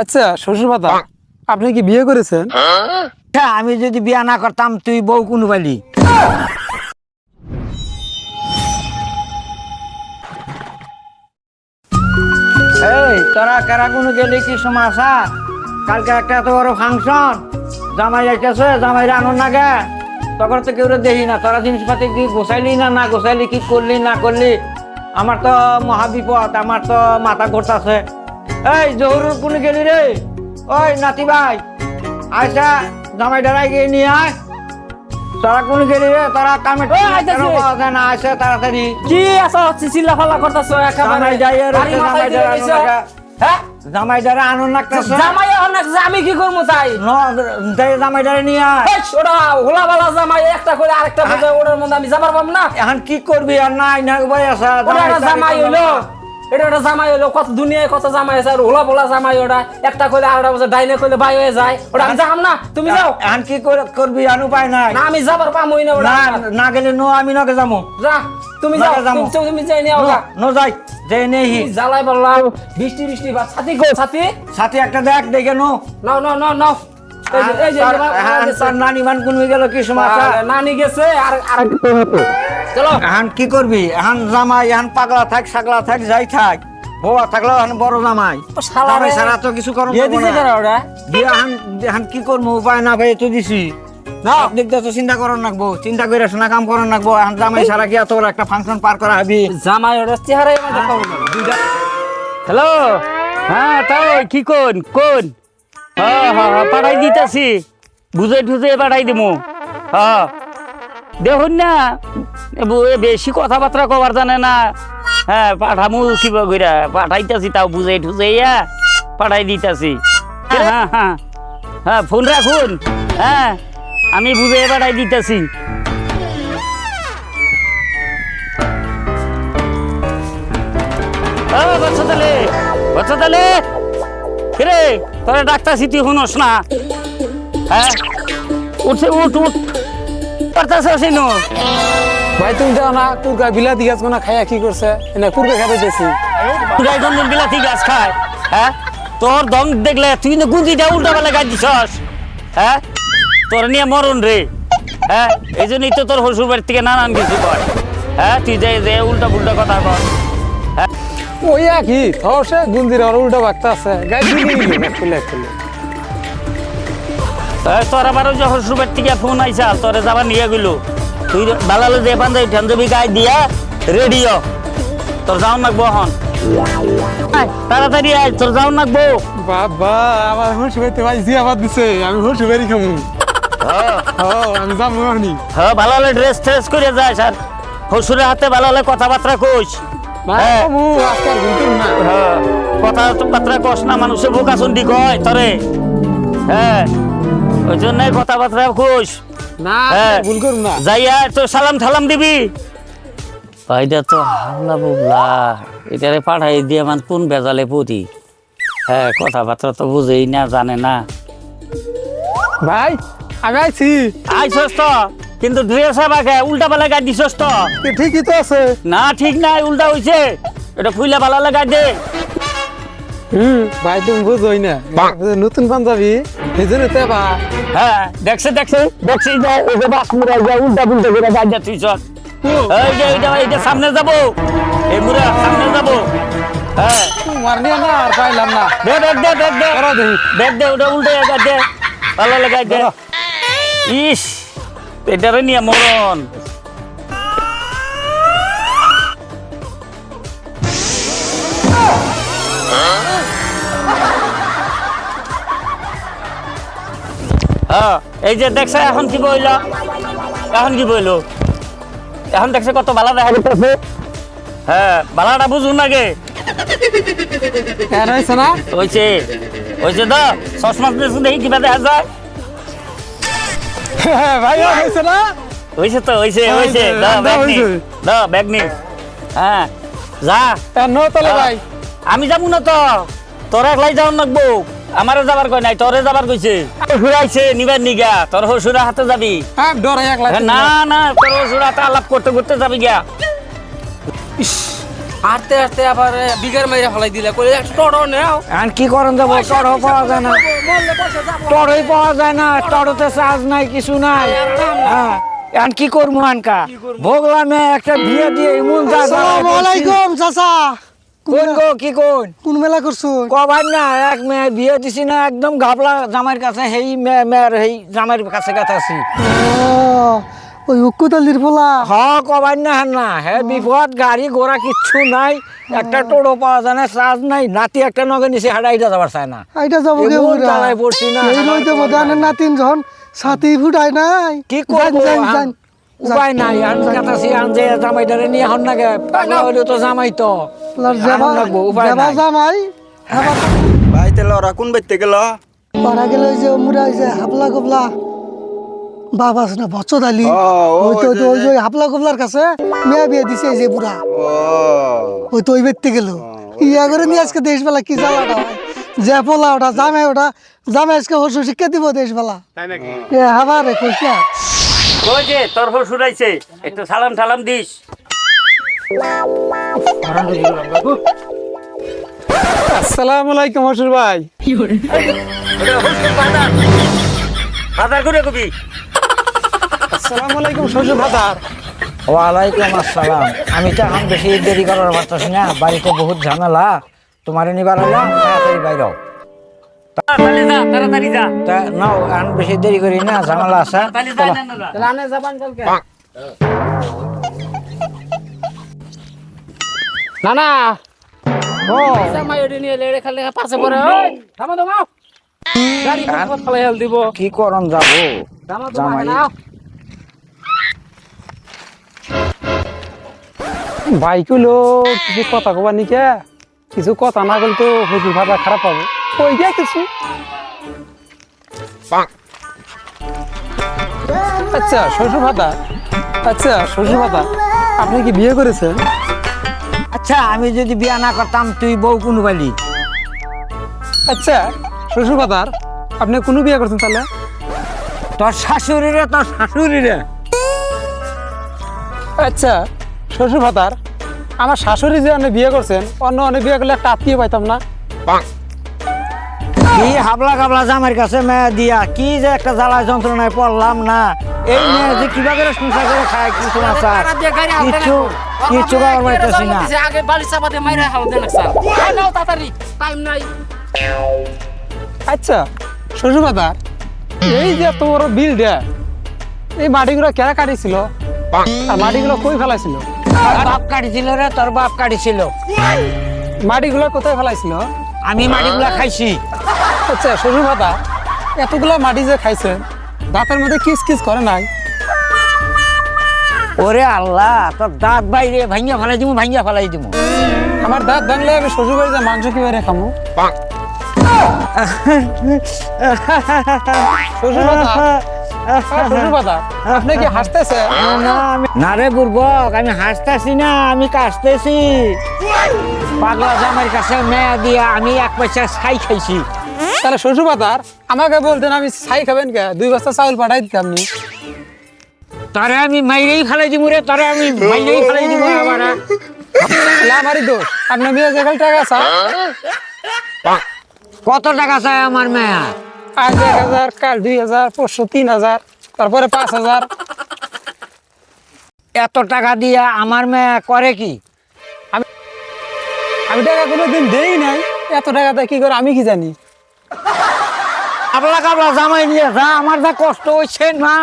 আচ্ছা শ্বশুর ভাতা আপনি কি বিয়ে করেছেন? হ্যাঁ আমি যদি বিয়া না করতাম তুই বউ কোনো এই তোরা কারা কোনো গেলি কি সমাসা কালকে একটা এত বড় ফাংশন। জামাই যাইতেছে জামাই রানুর না গে তখন তো কেউ দেখি না তোরা জিনিসপাতি কি গোসাইলি না না গোসাইলি কি করলি না করলি? আমার তো মহাবিপদ আমার তো মাথা ঘুরতাছে। এই জহুরুর কোন গেলি রে? ওই নাতি ভাই। আচ্ছা জামাই ডারাই গিয়ে নিয়ে আয়। তোরা কোন গেলি রে? তোরা কামে না? আসে তাড়াতাড়ি। কি আছো? হচ্ছে চিল্লা ফাল্লা করতেছো একেবারে। জামাই যাই আনুন। হ্যাঁ? জামাই ডারা আনন্দ লাগতেছে জামাই আমি কি করব তাই? জামাই ডারে নিয়ে আয়। ওটা হোলা বালা জামাই একটা করে আরেকটা বোঝায় ওটার মধ্যে আমি যাবার পাবো না? এখন কি করবি? আর নাই না ভাই আসা ওটা জামাই হইল এটা একটা জামাই হইল কত দুনিয়ায় কত জামাই আছে আর হোলা বলা জামাই ওটা। একটা কইলে আরেকটা বছর ডাইনে কইলে বাই হয়ে যায়। ওটা আমি যাম না তুমি যাও। এখন কি করে- করবি আর উপায় নাই। না আমি যাবার পামই না ওটা। না। গেলে নো আমি নকে যাব যা তুমি যাও যামু। তুমি- যাই নিয়ে নো, নো যাই যে নেই জ্বালাই বললাম বৃষ্টি বৃষ্টি বা ছাতি গো ছাতি। সাথে একটা দেখ দেখে নো। নাও নাও নাও নাও। তার- হ্যাঁ, তার মান কি সময় আরে, নানি গেছে আর আর চলো এখন কি করবি এখন জামাই এখন পাগলা থাক সাগলা থাক যাই থাক বউয়া থাকল এখন বড় জামাই শালা জামাই তো কিছু এখন কি করব উপায় না ভাই তো দিছি চিন্তা করন রাখব চিন্তা করে শোনা কাম করন রাখব এখন জামাই সারা কি এত বড় একটা ফাংশন পার করা হবি জামাই ওরা হ্যালো হ্যাঁ তাই কি কোন কোন হ্যাঁ হ্যাঁ হ্যাঁ পাঠাই দিতেছি। বুঝে টুঝে পাঠাই দিমু। হ্যাঁ। দেখুন না বেশি কথাবার্তা কবার জানে না। হ্যাঁ পাঠামু কিবা কইরা, পাঠাইতাছি তাও বুঝে টুঝে ইয়া, পাঠাই দিতেছি। হ্যাঁ হ্যাঁ হ্যাঁ। ফোন রাখুন। হ্যাঁ আমি বুঝে পাঠাই দিতেছি। ও বাচ্চা তালে বাচ্চা তালে কিরে তোরা ডাক্তার সিটি শুনোস না। হ্যাঁ? উঠছে উঠ উঠ। পারতাস আসিনো ভাই তুমি যাও না কুরকা বিলাতি গাছ কোনা খাইয়া কি করছে? এনে কুরকা খাইতে দিয়েছি গাই দন বিলাতি গাছ খায় হ্যাঁ? তোর দং দেখলে তুই না গুঁজিটা উল্টা বেলা গাছ দিছস হ্যাঁ? তোর নিয়ে মরণ রে হ্যাঁ? এই জন্যই তো তোর শ্বশুর বাড়ির থেকে নানান কিছু কর হ্যাঁ? তুই যে যে উল্টা পুল্টা কথা কর ওই কি থসে গুন্দির আর উল্টা বাগতা আছে। খুলে খুলে তোর আবার ওই যে শ্বশুরবাড়ির থেকে ফোন আইসা তোরে যাবার নিয়ে গেল। তুই বালালো যে পাঞ্জাবি ঠান্ডাবি গায়ে দিয়া রেডিও তোর যাও নাকবো হন তাড়াতাড়ি আয় তোর যাও নাকবো বাবা আমার হুঁশি বাড়িতে ভাই জিয়া বাদ দিছে আমি হুঁশি বাড়ি খামু আমি যাব হ্যাঁ ভালো হলে ড্রেস ট্রেস করে যায় স্যার শ্বশুরের হাতে ভালো হলে কথাবার্তা কইস। হ্যাঁ। মু আজকাল ঘুরতে না। হ্যাঁ কথাবার্তা কস না মানুষের বোকা শুনটি কয় তোরে। হ্যাঁ ওই জন্যই কথাবার্তা কইস। না হ্যাঁ। ভুল করুন না। যাইয়া তো সালাম ঠালাম দিবি। এটা তো হামলা বুবলা এটারে পাঠাই দিয়ে মানে কোন বেজালে পড়ি হ্যাঁ কথাবার্তা তো বুঝেই না জানে না। ভাই আমি আইছি আইসস তো। কিন্তু ড্রেস বাকে উল্টা পালা গাড়ি দিছস তো। ঠিকই তো আছে। না ঠিক নাই উল্টা হইছে। এটা ফুইলা পালা লাগাই দে। হুম ভাই তুমি বুঝোই না। নতুন পাঞ্জাবি এই জন্য বা হ্যাঁ দেখছে দেখছে দেখছি যে ওই যে বাস মুড়া যা উল্টা পুল্টা করে গাড়ি যা তুইছ এই যে এইটা এইটা সামনে যাব। এই মুড়া সামনে যাব। হ্যাঁ। তোমার নিয়ে না আর পাইলাম না। দে দেখ দে দেখ দে। করো দেখি। দেখ দে ওটা উল্টে গাড়ি দে। ভালো লাগাই দে। ইস। এটারে নিয়ে মরণ। হ্যাঁ এই যে দেখছে এখন কি বইল? এখন কি বইল? এখন দেখছে কত ভালো দেখা যেতেছে হ্যাঁ ভালাটা বুঝুন আগে। হয়েছে না? হয়েছে হয়েছে তো চশমা দেখি কিবা দেখা যায়। ভাই হয়েছে না? হয়েছে তো হয়েছে হয়েছে, দাও ব্যাগ নি হ্যাঁ যা। নো তাহলে ভাই। আমি যাব না তো। তোর একলাই যাওয়ার লাগবো। আমারও যাবার কই নাই তোরে যাবার কইছে। ঘুরাইছে নিবার নিগা। তোর হসুরা হাতে যাবি। হ্যাঁ ডরাই একলা না না। তোর হসুরা হাতে আলাপ করতে করতে যাবি গা ইস, হাঁটতে হাঁটতে আবার বিঘার মাইরে ফেলাই দিলে। কই একটা টোটো নেও। এখন কি করেন যাব টড়ো পাওয়া যায় না। টড়োই পাওয়া যায় না টড়োতে চার্জ নাই কিছু নাই। হ্যাঁ এখন কি করব আনকা ভোগলামে একটা বিয়ে দিয়ে এমন যা আসসালামু আলাইকুম চাচা। কোন গো কি কোন? কোন মেলা করছ? কবার না এক মেয়ে বিয়ে দিছি না একদম ঘাবলা জামাইয়ের কাছে হেই মেয়ে মেয়ের হেই জামাইয়ের কাছে কাছে ও ওই উকুতালির পোলা। হ কবার না হ্যাঁ না হে বিপদ গাড়ি ঘোড়া কিচ্ছু নাই। একটা টোটো পাওয়া যায় না চার্জ নাই। নাতি একটা নগে নিচে হাঁটাইটা যাবার চায় না। আইটা যাব কে এমন বুড়া। পড়ছি না। এই লইতে বোধানে না। তিনজন সাথী ফুটাই নাই। কি করব উপায় নাই। আন কাটাছি আন যে জামাইটারে নিয়ে হন না গে। পাগলা হইলেও তো জামাই তো। উপায় নাই। জামাই। ভাই তাহলে ওরা কোন বাইতে গেল? পাড়া গেলে ওই যে মুরা ওই যে হাবলা গোবলা বাবা আছে না বচত আলি। ওই তো ওই ওই হাবলা গোবলার কাছে মেয়ে বিয়ে দিছে এই যে বুড়া। ও ওই তো ওই ব্যক্তি গেল। ইয়া করে নিয়ে আজকে দেশ বেলা কি জ্বালাটা হয়? যে পোলা ওটা জামাই ওটা জামাই আজকে হসু শিক্ষা দিব দেশ বেলা এ হাবা রে কইস না ওই যে তোর শ্বশুর আইছে একটু সালাম সালাম দিস। আসসালামু আলাইকুম হসুর ভাই। বাজার। করে কবি। আসসালামু আলাইকুম শ্বশুর ভাতার ওয়ালাইকুম আসসালাম। আমি তো এখন বেশি দেরি করার পারতেছি না। বাড়িতে বহুত ঝামেলা। তোমারে নিবার হলাম তাড়াতাড়ি বাইরাও তাড়াতাড়ি যা তাড়াতাড়ি যা। তা নাও বেশি দেরি করি না ঝামেলা আছে। তাড়াতাড়ি যা না, না, না। তাহলে যাবান কালকে। না না ও জামাই নিয়ে লেড়ে খালি পাশে পড়ে ওই। থামো থামো গাড়ি ফেলে দিব। কি করন যাব? জামাই। বাইক হলো কিছু কথা কবার নিকে কিছু কথা না বলতো হসুর ভাতা খারাপ পাবো ওই গিয়া কিছু? আচ্ছা শ্বশুর ভাতা। আচ্ছা শ্বশুর ভাতা আপনি কি বিয়ে করেছেন? আচ্ছা আমি যদি বিয়া না করতাম তুই বউ কোনো বালি আচ্ছা শ্বশুর ভাতার আপনি কোনো বিয়ে করছেন তাহলে? তোর শাশুড়ি রে তোর শাশুড়ি রে আচ্ছা শ্বশুর ভাতার আমার শাশুড়ি যে আপনি বিয়ে করছেন অন্য অনেক বিয়ে করলে একটা আত্মীয় পাইতাম না। কি হাবলা গাবলা জামাইয়ের কাছে মেয়ে দিয়া কি যে একটা জ্বালা যন্ত্রণায় পড়লাম না। এই মেয়ে যে কীভাবে সংসার করে খায় কিছু না স্যার। কিছু কিছু গাওয়ার পাইতেছি না। আগে চাপাতে মাইরা হাল দেন স্যার। নাও তাড়াতাড়ি টাইম নাই। আচ্ছা শ্বশুর ভাতার এই যে বড় বিল দেয় এই মাটিগুলো কেরা কাটিছিল? আর মাটিগুলো কই ফেলাইছিল? বাপ কাটিছিল রে তোর বাপ কাটিছিল মাটিগুলো কোথায় ফেলাইছিল? আমি মাটিগুলা খাইছি। আচ্ছা শ্বশুর ভাতা এতগুলো মাটি যে খাইছে দাঁতের মধ্যে কিস কিস করে নাই। ওরে আল্লাহ তোর দাঁত বাইরে ভাঙ্গা ফেলাই দিমু ভাঙ্গা ফেলাই দিমু। আমার দাঁত ভাঙলে আমি শ্বশুর বাড়ি যে মাংস কীভাবে খামু? শ্বশুর ভাতা আপনি কি হাসতেছে? না রে বুর্বক আমি হাসতেছি না আমি কাশতেছি। পাগলা জামাইয়ের কাছে মেয়া দিয়া আমি এক পয়সা ছাই খাইছি। তাহলে শ্বশুর আমাকে বলতেন আমি ছাই খাবেন কে? দুই বস্তা চাউল পাঠাই দিতাম নি তারে আমি মাইরেই ফেলাই দিমু রে তারে আমি মাইরেই দিমু আবার তাহলে আমারই দোষ। আপনার মেয়ে যে খালি টাকা আছে কত টাকা চাই আমার মেয়া আজ এক হাজার, কাল দুই হাজার, পরশু তিন হাজার, তারপরে পাঁচ হাজার। এত টাকা দিয়া আমার মেয়ে করে কি? আমি টাকা কোনোদিন দেই নাই। এত টাকা দিয়ে কি করে? আমি কি জানি? আপনার কাবলা জামাই নিয়ে যা, আমার যা কষ্ট হচ্ছে না।